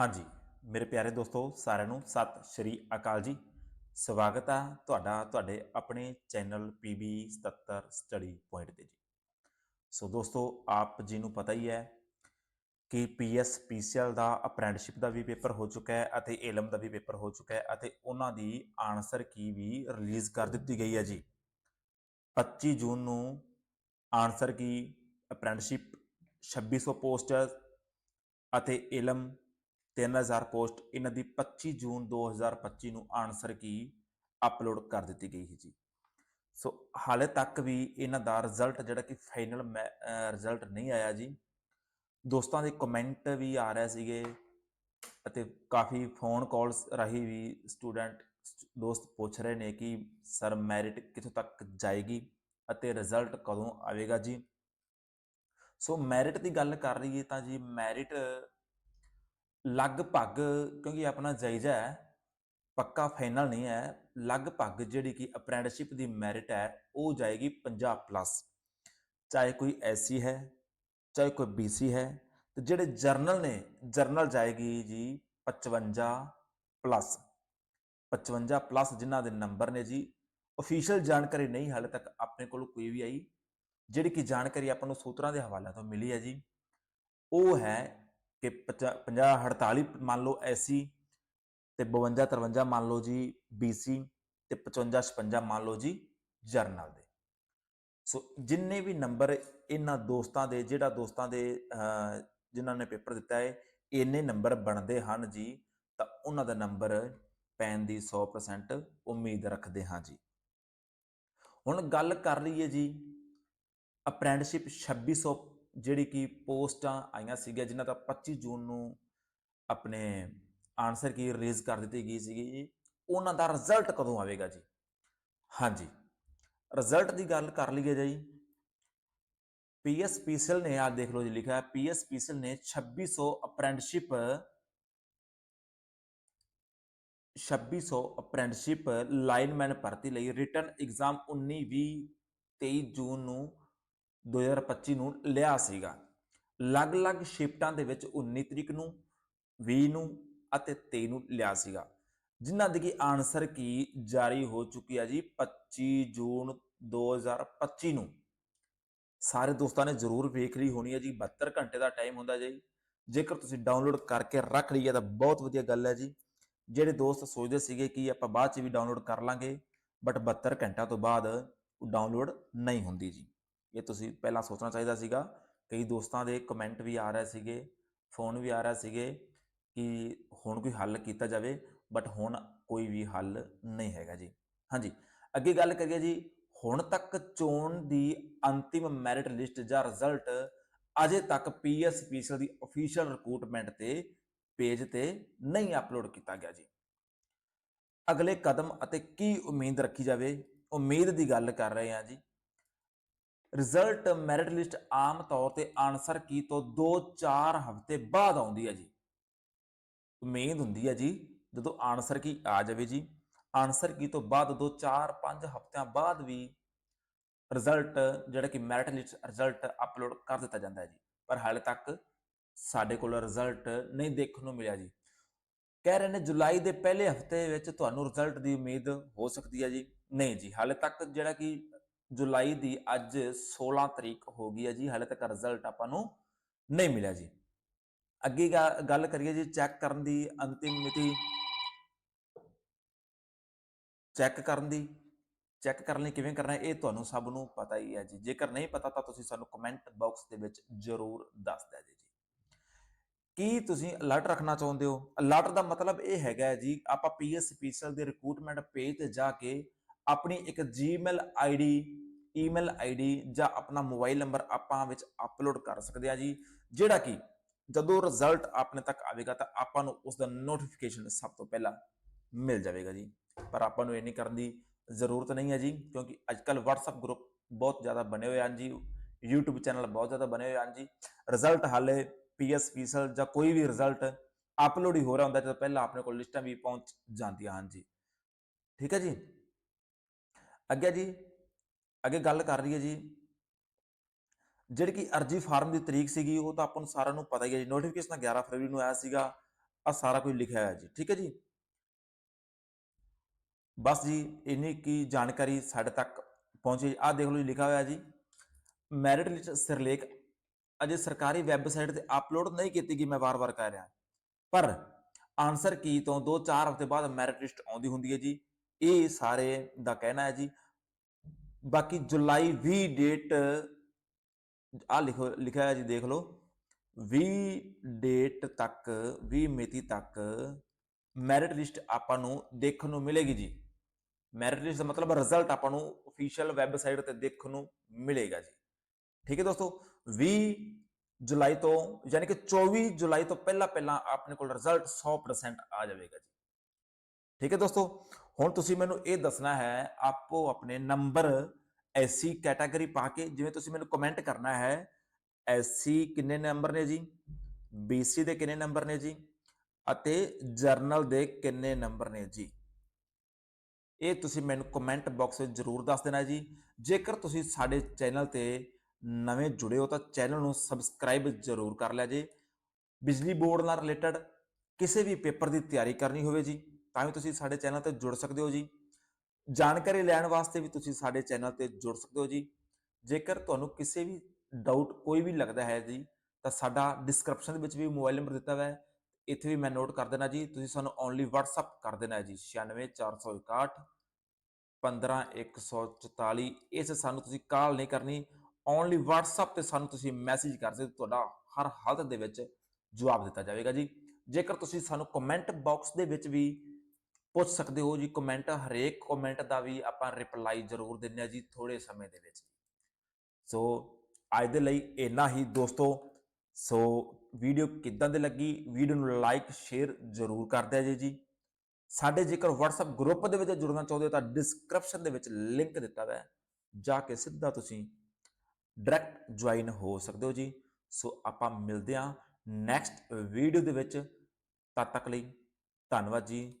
ਹਾਂਜੀ, ਮੇਰੇ ਪਿਆਰੇ ਦੋਸਤੋ, ਸਾਰਿਆਂ ਨੂੰ ਸਤਿ ਸ਼੍ਰੀ ਅਕਾਲ ਜੀ। ਸਵਾਗਤ ਆ ਤੁਹਾਡਾ, ਤੁਹਾਡੇ ਆਪਣੇ ਚੈਨਲ PB 77 ਸਟੱਡੀ ਪੁਆਇੰਟ ਤੇ ਜੀ। ਸੋ ਦੋਸਤੋ, ਆਪ ਜੀ ਨੂੰ ਪਤਾ ਹੀ ਹੈ ਕਿ P S P C L ਦਾ ਅਪ੍ਰੈਂਟਿਸਸ਼ਿਪ ਦਾ ਵੀ ਪੇਪਰ ਹੋ ਚੁੱਕਾ ਹੈ ਅਤੇ ਏਲਮ ਦਾ ਵੀ ਪੇਪਰ ਹੋ ਚੁੱਕਾ ਹੈ ਅਤੇ ਉਹਨਾਂ ਦੀ ਆਨਸਰ ਕੀ ਵੀ ਰਿਲੀਜ਼ ਕਰ ਦਿੱਤੀ ਗਈ ਹੈ ਜੀ। 25 ਜੂਨ ਨੂੰ ਆਨਸਰ ਕੀ, ਅਪ੍ਰੈਂਟਿਸਸ਼ਿਪ 2600 ਪੋਸਟ ਅਤੇ ਏਲਮ 3000 ਪੋਸਟ ਇਹਨਾਂ ਦੀ 25 ਜੂਨ 2025 ਨੂੰ ਆਨਸਰ ਕੀ ਅਪਲੋਡ ਕਰ ਦਿੱਤੀ ਗਈ ਹੈ ਜੀ। ਸੋ ਹਾਲੇ ਤੱਕ ਵੀ ਇਹਨਾਂ ਦਾ ਰਿਜ਼ਲਟ ਜਿਹੜਾ ਕਿ ਫਾਈਨਲ ਰਿਜ਼ਲਟ ਨਹੀਂ ਆਇਆ ਜੀ। ਦੋਸਤਾਂ ਦੇ ਕਮੈਂਟ ਵੀ ਆ ਰਹੇ ਸੀਗੇ ਅਤੇ ਕਾਫੀ ਫੋਨ ਕਾਲਸ ਰਾਹੀਂ ਵੀ ਸਟੂਡੈਂਟ ਦੋਸਤ ਪੁੱਛ ਰਹੇ ਨੇ ਕਿ ਸਰ ਮੈਰਿਟ ਕਿੱਥੋਂ ਤੱਕ ਜਾਏਗੀ ਅਤੇ ਰਿਜ਼ਲਟ ਕਦੋਂ ਆਵੇਗਾ ਜੀ। ਸੋ ਮੈਰਿਟ ਦੀ ਗੱਲ ਕਰ ਲਈਏ ਤਾਂ ਜੀ ਮੈਰਿਟ ਲਗਭਗ, ਕਿਉਂਕਿ ਆਪਣਾ ਜਾਇਜ਼ਾ ਹੈ, ਪੱਕਾ ਫਾਈਨਲ ਨਹੀਂ ਹੈ, ਲਗਭਗ ਜਿਹੜੀ ਕਿ ਅਪ੍ਰੈਂਟਿਸਸ਼ਿਪ ਦੀ ਮੈਰਿਟ ਹੈ, ਉਹ ਜਾਏਗੀ 50 ਪਲੱਸ ਚਾਹੇ ਕੋਈ ਐਸਸੀ ਹੈ, ਚਾਹੇ ਕੋਈ ਬੀਸੀ ਹੈ, ਤੇ ਜਿਹੜੇ ਜਰਨਲ ਨੇ ਜਰਨਲ ਜਾਏਗੀ ਜੀ 55 ਪਲੱਸ 55 ਪਲੱਸ ਜਿਨ੍ਹਾਂ ਦੇ ਨੰਬਰ ਨੇ ਜੀ ਅਫੀਸ਼ੀਅਲ ਜਾਣਕਾਰੀ ਨਹੀਂ ਹਾਲੇ ਤੱਕ ਆਪਣੇ ਕੋਲ ਕੋਈ ਵੀ ਆਈ। ਜਿਹੜੀ ਕਿ ਜਾਣਕਾਰੀ ਆਪਾਂ ਨੂੰ ਸੂਤਰਾਂ ਦੇ ਹਵਾਲੇ ਤੋਂ ਮਿਲੀ ਹੈ ਜੀ, ਉਹ ਹੈ ਕਿ 50 48 ਮੰਨ ਲਓ ਐਸੀ ਤੇ 52 53 ਮੰਨ ਲਓ ਜੀ ਬੀਸੀ ਤੇ 55 56 ਮੰਨ ਲਓ ਜੀ ਜਰਨਲ ਦੇ। ਸੋ ਜਿੰਨੇ ਵੀ ਨੰਬਰ ਇਹਨਾਂ ਦੋਸਤਾਂ ਦੇ ਜਿਹੜਾ ਦੋਸਤਾਂ ਦੇ ਅਹ, ਜਿਨ੍ਹਾਂ ਨੇ ਪੇਪਰ ਦਿੱਤਾ ਹੈ ਇੰਨੇ ਨੰਬਰ ਬਣਦੇ ਹਨ ਜੀ ਤਾਂ ਉਹਨਾਂ ਦਾ ਨੰਬਰ ਪੈਣ ਦੀ 100% ਉਮੀਦ ਰੱਖਦੇ ਹਾਂ ਜੀ। ਹੁਣ ਗੱਲ ਕਰ ਲਈਏ ਜੀ ਅਪ੍ਰੈਂਟਿਸਸ਼ਿਪ 2600 ਜਿਹੜੀ ਕਿ ਪੋਸਟਾਂ ਆਈਆਂ ਸੀਗੀਆਂ ਜਿਨ੍ਹਾਂ ਦਾ 25 ਜੂਨ ਨੂੰ ਆਪਣੇ ਆਨਸਰ ਕੀ ਰਿਲੀਜ਼ ਕਰ ਦਿੱਤੀ ਗਈ ਸੀਗੀ ਜੀ, ਉਹਨਾਂ ਦਾ ਰਿਜ਼ਲਟ ਕਦੋਂ ਆਵੇਗਾ ਜੀ? ਹਾਂਜੀ ਰਿਜ਼ਲਟ ਦੀ ਗੱਲ ਕਰ ਲਈਏ ਜੀ। ਪੀਐਸਪੀਸੀਐਲ ਨੇ ਆ ਦੇਖ ਲਓ ਜੀ ਲਿਖਿਆ ਹੈ ਪੀਸਲ ਨੇ 2600 ਅਪ੍ਰੈਂਟਿਸਸ਼ਿਪ 2600 ਅਪ੍ਰੈਂਟਿਸਸ਼ਿਪ ਲਾਈਨਮੈਨ ਭਰਤੀ ਲਈ ਰਿਟਰਨ ਐਗਜ਼ਾਮ 19 20 23 ਜੂਨ ਨੂੰ 2025 ਨੂੰ ਲਿਆ ਸੀਗਾ। ਅਲੱਗ-ਅਲੱਗ ਸ਼ਿਫਟਾਂ ਦੇ ਵਿੱਚ 19 ਤਰੀਕ ਨੂੰ 20 ਨੂੰ ਅਤੇ 23 ਨੂੰ ਲਿਆ ਸੀਗਾ। ਜਿਨ੍ਹਾਂ ਦੀ ਕਿ ਆਨਸਰ ਕੀ ਜਾਰੀ ਹੋ ਚੁੱਕੀ ਹੈ ਜੀ 25 ਜੂਨ 2025 ਨੂੰ। ਸਾਰੇ ਦੋਸਤਾਂ ਨੇ ਜ਼ਰੂਰ ਵੇਖ ਲਈ ਹੋਣੀ ਹੈ ਜੀ 72 ਘੰਟੇ ਦਾ ਟਾਈਮ ਹੁੰਦਾ ਜੀ। ਜੇਕਰ ਤੁਸੀਂ ਡਾਊਨਲੋਡ ਕਰਕੇ ਰੱਖ ਲਈਏ ਤਾਂ ਬਹੁਤ ਵਧੀਆ ਗੱਲ ਹੈ ਜੀ। ਜਿਹੜੇ ਦੋਸਤ ਸੋਚਦੇ ਸੀਗੇ ਕਿ ਆਪਾਂ ਬਾਅਦ ਚ ਵੀ ਡਾਊਨਲੋਡ ਕਰ ਲਾਂਗੇ ਬਟ 72 ਘੰਟਿਆਂ ਤੋਂ ਬਾਅਦ ਉਹ ਡਾਊਨਲੋਡ ਨਹੀਂ ਹੁੰਦੀ ਜੀ। ਇਹ ਤੁਸੀਂ ਪਹਿਲਾਂ ਸੋਚਣਾ ਚਾਹੀਦਾ ਸੀਗਾ। ਕਈ ਦੋਸਤਾਂ ਦੇ ਕਮੈਂਟ ਵੀ ਆ ਰਹੇ ਸੀਗੇ ਫੋਨ ਵੀ ਆ ਰਹੇ ਸੀਗੇ ਕਿ ਹੁਣ ਕੋਈ ਹੱਲ ਕੀਤਾ ਜਾਵੇ ਬਟ ਹੁਣ ਕੋਈ ਵੀ ਹੱਲ ਨਹੀਂ ਹੈਗਾ ਜੀ। ਹਾਂਜੀ, ਅੱਗੇ ਗੱਲ ਕਰੀਏ ਜੀ, ਹੁਣ ਤੱਕ ਚੋਣ ਦੀ ਅੰਤਿਮ ਮੈਰਿਟ ਲਿਸਟ ਜਾਂ ਰਿਜ਼ਲਟ ਅਜੇ ਤੱਕ ਪੀਐਸਪੀਸੀਐਲ ਦੀ ਅਫੀਸ਼ੀਅਲ ਰਿਕਰੂਟਮੈਂਟ ਤੇ ਪੇਜ ਤੇ ਨਹੀਂ ਅਪਲੋਡ ਕੀਤਾ ਗਿਆ ਜੀ। ਅਗਲੇ ਕਦਮ ਅਤੇ ਕੀ ਉਮੀਦ ਰੱਖੀ ਜਾਵੇ, ਉਮੀਦ ਦੀ ਗੱਲ ਕਰ ਰਹੇ ਹਾਂ ਜੀ। ਰਿਜ਼ਲਟ ਮੈਰਿਟ ਲਿਸਟ ਆਮ ਤੌਰ ਤੇ ਆਨਸਰ ਕੀ ਤੋਂ 2-4 ਹਫ਼ਤੇ ਬਾਅਦ ਆਉਂਦੀ ਹੈ ਜੀ। ਉਮੀਦ ਹੁੰਦੀ ਹੈ ਜੀ, ਜਦੋਂ ਆਨਸਰ ਕੀ ਆ ਜਾਵੇ ਜੀ ਆਨਸਰ ਕੀ ਤੋਂ ਬਾਅਦ 2-4-5 ਹਫ਼ਤਿਆਂ ਬਾਅਦ ਵੀ ਰਿਜ਼ਲਟ ਜਿਹੜਾ ਕਿ ਮੈਰਿਟ ਲਿਸਟ ਰਿਜ਼ਲਟ ਅਪਲੋਡ ਕਰ ਦਿੱਤਾ ਜਾਂਦਾ ਹੈ ਜੀ। ਪਰ ਹਾਲੇ ਤੱਕ ਸਾਡੇ ਕੋਲ ਰਿਜ਼ਲਟ ਨਹੀਂ ਦੇਖਣ ਨੂੰ ਮਿਲਿਆ ਜੀ। ਕਹਿ ਰਹੇ ਨੇ ਜੁਲਾਈ ਦੇ ਪਹਿਲੇ ਹਫ਼ਤੇ ਵਿੱਚ ਤੁਹਾਨੂੰ ਰਿਜ਼ਲਟ ਦੀ ਉਮੀਦ ਹੋ ਸਕਦੀ ਹੈ ਜੀ। ਨਹੀਂ ਜੀ, ਹਾਲੇ ਤੱਕ ਜਿਹੜਾ ਕਿ ਜੁਲਾਈ ਦੀ ਅੱਜ 16 ਤਰੀਕ ਹੋ ਗਈ ਹੈ ਜੀ, ਹਾਲੇ ਤੱਕ ਰਿਜ਼ਲਟ ਆਪਾਂ ਨੂੰ ਨਹੀਂ ਮਿਲਿਆ ਜੀ। ਅੱਗੇ ਗਾ- ਗੱਲ ਕਰੀਏ ਜੀ ਚੈੱਕ ਕਰਨ ਦੀ ਅੰਤਿਮ ਮਿਤੀ। ਚੈੱਕ ਕਰਨ ਦੀ ਚੈੱਕ ਕਰਨ ਲਈ ਕਿਵੇਂ ਕਰਨਾ ਇਹ ਤੁਹਾਨੂੰ ਸਭ ਨੂੰ ਪਤਾ ਹੀ ਹੈ ਜੀ। ਜੇਕਰ ਨਹੀਂ ਪਤਾ ਤਾਂ ਤੁਸੀਂ ਸਾਨੂੰ ਕਮੈਂਟ ਬਾਕਸ ਦੇ ਵਿੱਚ ਜ਼ਰੂਰ ਦੱਸ ਦਿਆ ਜੀ ਕੀ ਤੁਸੀਂ ਅਲਰਟ ਰੱਖਣਾ ਚਾਹੁੰਦੇ ਹੋ? ਅਲਰਟ ਦਾ ਮਤਲਬ ਇਹ ਹੈਗਾ ਜੀ, ਆਪਾਂ ਪੀਐਸ ਸਪੀਸ਼ਲ ਦੇ ਰਿਕਰੂਟਮੈਂਟ ਪੇਜ ਤੇ ਜਾ ਕੇ ਆਪਣੀ ਇੱਕ ਜੀਮੇਲ ਆਈਡੀ ਈਮੇਲ ਆਈਡੀ ਜਾਂ ਆਪਣਾ ਮੋਬਾਈਲ ਨੰਬਰ ਆਪਾਂ ਵਿੱਚ ਅਪਲੋਡ ਕਰ ਸਕਦੇ ਆ ਜੀ। ਜਿਹੜਾ ਕਿ ਜਦੋਂ ਰਿਜ਼ਲਟ ਆਪਣੇ ਤੱਕ ਆਵੇਗਾ ਤਾਂ ਆਪਾਂ ਨੂੰ ਉਸ ਦਾ ਨੋਟੀਫਿਕੇਸ਼ਨ ਸਭ ਤੋਂ ਪਹਿਲਾਂ ਮਿਲ ਜਾਵੇਗਾ ਜੀ। ਪਰ ਆਪਾਂ ਨੂੰ ਇਹ ਨਹੀਂ ਕਰਨ ਦੀ ਜ਼ਰੂਰਤ ਨਹੀਂ ਹੈ ਜੀ, ਕਿਉਂਕਿ ਅੱਜਕੱਲ WhatsApp ਗਰੁੱਪ ਬਹੁਤ ਜ਼ਿਆਦਾ ਬਣੇ ਹੋਏ ਹਨ ਜੀ। YouTube ਚੈਨਲ ਬਹੁਤ ਜ਼ਿਆਦਾ ਬਣੇ ਹੋਏ ਹਨ ਜੀ। ਰਿਜ਼ਲਟ ਹਾਲੇ ਪੀਐਸ ਪੀਸਲ ਜਾਂ ਕੋਈ ਵੀ ਰਿਜ਼ਲਟ ਅਪਲੋਡ ਹੀ ਹੋ ਰਿਹਾ ਹੁੰਦਾ, ਜਦੋਂ ਪਹਿਲਾਂ ਆਪਣੇ ਕੋਲ ਲਿਸਟਾਂ ਵੀ ਪਹੁੰਚ ਜਾਂਦੀਆਂ ਹਨ ਜੀ। ਠੀਕ ਹੈ ਜੀ? ਅੱਗੇ ਜੀ, ਅੱਗੇ ਗੱਲ ਕਰ ਰਹੀ ਹੈ ਜੀ। ਜਿਹੜੀ ਕਿ ਅਰਜੀ ਫਾਰਮ ਦੀ ਤਰੀਕ ਸੀਗੀ, ਉਹ ਤਾਂ ਆਪਾਂ ਨੂੰ ਸਾਰਿਆਂ ਨੂੰ ਪਤਾ ਹੀ ਹੈ ਜੀ। ਨੋਟੀਫਿਕੇਸ਼ਨ 11 ਫਰਵਰੀ ਨੂੰ ਆਇਆ ਸੀਗਾ। ਆ ਸਾਰਾ ਕੁਝ ਲਿਖਿਆ ਹੋਇਆ ਜੀ। ਠੀਕ ਹੈ ਜੀ? ਬਸ ਜੀ, ਇੰਨੀ ਕੀ ਜਾਣਕਾਰੀ ਸਾਡੇ ਤੱਕ ਪਹੁੰਚੀ। ਆ ਦੇਖ ਲਓ ਜੀ, ਲਿਖਿਆ ਹੋਇਆ ਜੀ। ਮੈਰਿਟ ਲਿਸਟ ਸਿਰਲੇਖ। ਅਜੇ ਸਰਕਾਰੀ ਵੈਬਸਾਈਟ ਤੇ ਅਪਲੋਡ ਨਹੀਂ ਕੀਤੀ ਗਈ, ਮੈਂ ਵਾਰ-ਵਾਰ ਕਹਿ ਰਿਹਾ। ਪਰ ਆਨਸਰ ਕੀ ਤੋਂ 2-4 ਹਫ਼ਤੇ ਬਾਅਦ ਮੈਰਿਟ ਲਿਸਟ ਆਉਂਦੀ ਹੁੰਦੀ ਹੈ ਜੀ। ਇਹ ਸਾਰੇ ਦਾ ਕਹਿਣਾ ਹੈ ਜੀ। ਬਾਕੀ ਜੁਲਾਈ 20 ਡੇਟ ਆ ਲਿਖੋ, ਲਿਖਿਆ ਹੈ ਜੀ ਦੇਖ ਲਓ। 20 ਡੇਟ ਤੱਕ 20 ਮਿਤੀ ਤੱਕ ਮੈਰਿਟ ਲਿਸਟ ਆਪਾਂ ਨੂੰ ਦੇਖਣ ਨੂੰ ਮਿਲੇਗੀ ਜੀ। ਮੈਰਿਟ ਲਿਸਟ ਦਾ ਮਤਲਬ ਰਿਜ਼ਲਟ ਆਪਾਂ ਨੂੰ ਅਫੀਸ਼ੀਅਲ ਵੈਬਸਾਈਟ ਤੇ ਦੇਖਣ ਨੂੰ ਮਿਲੇਗਾ ਜੀ। ਠੀਕ ਹੈ ਦੋਸਤੋ 20 ਜੁਲਾਈ ਤੋਂ ਯਾਨੀ ਕਿ 24 ਜੁਲਾਈ ਤੋਂ ਪਹਿਲਾਂ ਪਹਿਲਾਂ ਆਪਣੇ ਕੋਲ ਰਿਜ਼ਲਟ 100% ਆ ਜਾਵੇਗਾ ਜੀ। ਠੀਕ ਹੈ ਦੋਸਤੋ ਹੁਣ ਤੁਸੀਂ ਮੈਨੂੰ ਇਹ ਦੱਸਣਾ ਹੈ, ਆਪੋ ਆਪਣੇ ਨੰਬਰ ਐਸੀ ਕੈਟਾਗਰੀ ਪਾ ਕੇ ਜਿਵੇਂ ਤੁਸੀਂ ਮੈਨੂੰ ਕਮੈਂਟ ਕਰਨਾ ਹੈ ਐਸਸੀ ਕਿੰਨੇ ਨੰਬਰ ਨੇ ਜੀ? ਬੀਸੀ ਦੇ ਕਿੰਨੇ ਨੰਬਰ ਨੇ ਜੀ? ਅਤੇ ਜਰਨਲ ਦੇ ਕਿੰਨੇ ਨੰਬਰ ਨੇ ਜੀ? ਇਹ ਤੁਸੀਂ ਮੈਨੂੰ ਕਮੈਂਟ ਬਾਕਸ ਵਿੱਚ ਜਰੂਰ ਦੱਸ ਦੇਣਾ ਜੀ। ਜੇਕਰ ਤੁਸੀਂ ਸਾਡੇ ਚੈਨਲ ਤੇ ਨਵੇਂ ਜੁੜੇ ਹੋ ਤਾਂ ਚੈਨਲ ਨੂੰ ਸਬਸਕ੍ਰਾਈਬ ਜਰੂਰ ਕਰ ਲਿਆ ਜੀ। ਬਿਜਲੀ ਬੋਰਡ ਨਾਲ ਰਿਲੇਟਡ ਕਿਸੇ ਵੀ ਪੇਪਰ ਦੀ ਤਿਆਰੀ ਕਰਨੀ ਹੋਵੇ ਜੀ। ਤਾਂ ਵੀ ਤੁਸੀਂ ਸਾਡੇ ਚੈਨਲ ਤੇ ਜੁੜ ਸਕਦੇ ਹੋ ਜੀ। ਜਾਣਕਾਰੀ ਲੈਣ ਵਾਸਤੇ ਵੀ ਤੁਸੀਂ ਸਾਡੇ ਚੈਨਲ ਤੇ ਜੁੜ ਸਕਦੇ ਹੋ ਜੀ। ਜੇਕਰ ਤੁਹਾਨੂੰ ਕਿਸੇ ਵੀ ਡਾਊਟ ਕੋਈ ਵੀ ਲੱਗਦਾ ਹੈ ਜੀ, ਤਾਂ ਸਾਡਾ ਡਿਸਕ੍ਰਿਪਸ਼ਨ ਦੇ ਵਿੱਚ ਵੀ ਮੋਬਾਈਲ ਨੰਬਰ ਦਿੱਤਾ ਹੋਇਆ ਹੈ। ਇੱਥੇ ਵੀ ਮੈਂ ਨੋਟ ਕਰ ਦੇਣਾ ਜੀ, ਤੁਸੀਂ ਸਾਨੂੰ ਓਨਲੀ WhatsApp ਕਰ ਦੇਣਾ ਹੈ ਜੀ। 96461 15144 ਇਸ ਸਾਨੂੰ ਤੁਸੀਂ ਕਾਲ ਨਹੀਂ ਕਰਨੀ। ਓਨਲੀ WhatsApp ਤੇ ਸਾਨੂੰ ਤੁਸੀਂ ਮੈਸੇਜ ਕਰ ਸਕਦੇ ਤੁਹਾਡਾ ਹਰ ਹਾਲਤ ਦੇ ਵਿੱਚ ਜਵਾਬ ਦਿੱਤਾ ਜਾਵੇਗਾ ਜੀ। ਜੇਕਰ ਤੁਸੀਂ ਸਾਨੂੰ ਕਮੈਂਟ ਬਾਕਸ ਦੇ ਵਿੱਚ ਵੀ ਪੁੱਛ ਸਕਦੇ ਹੋ ਜੀ ਕਮੈਂਟ ਹਰੇਕ ਕਮੈਂਟ ਦਾ ਵੀ ਆਪਾਂ ਰਿਪਲਾਈ ਜ਼ਰੂਰ ਦਿੰਦੇ ਆ ਜੀ ਥੋੜੇ ਸਮੇਂ ਦੇ ਵਿੱਚ। ਸੋ ਅੱਜ ਦੇ ਲਈ ਇੰਨਾ ਹੀ ਦੋਸਤੋ। ਸੋ ਵੀਡੀਓ ਕਿੱਦਾਂ ਦੀ ਲੱਗੀ? ਵੀਡੀਓ ਨੂੰ ਲਾਈਕ ਸ਼ੇਅਰ ਜ਼ਰੂਰ ਕਰ ਦਿਆ ਜੀ ਜੀ। ਸਾਡੇ ਜੇਕਰ WhatsApp ਗਰੁੱਪ ਦੇ ਵਿੱਚ ਜੁੜਨਾ ਚਾਹੁੰਦੇ ਹੋ ਤਾਂ ਡਿਸਕ੍ਰਿਪਸ਼ਨ ਦੇ ਵਿੱਚ ਲਿੰਕ ਦਿੱਤਾ ਹੋਇਆ ਹੈ। ਜਾ ਕੇ ਸਿੱਧਾ ਤੁਸੀਂ ਡਾਇਰੈਕਟ ਜੁਆਇਨ ਹੋ ਸਕਦੇ ਹੋ ਜੀ। ਸੋ ਆਪਾਂ ਮਿਲਦੇ ਹਾਂ ਨੈਕਸਟ ਵੀਡੀਓ ਦੇ ਵਿੱਚ। ਤਦ ਤੱਕ ਲਈ ਧੰਨਵਾਦ ਜੀ।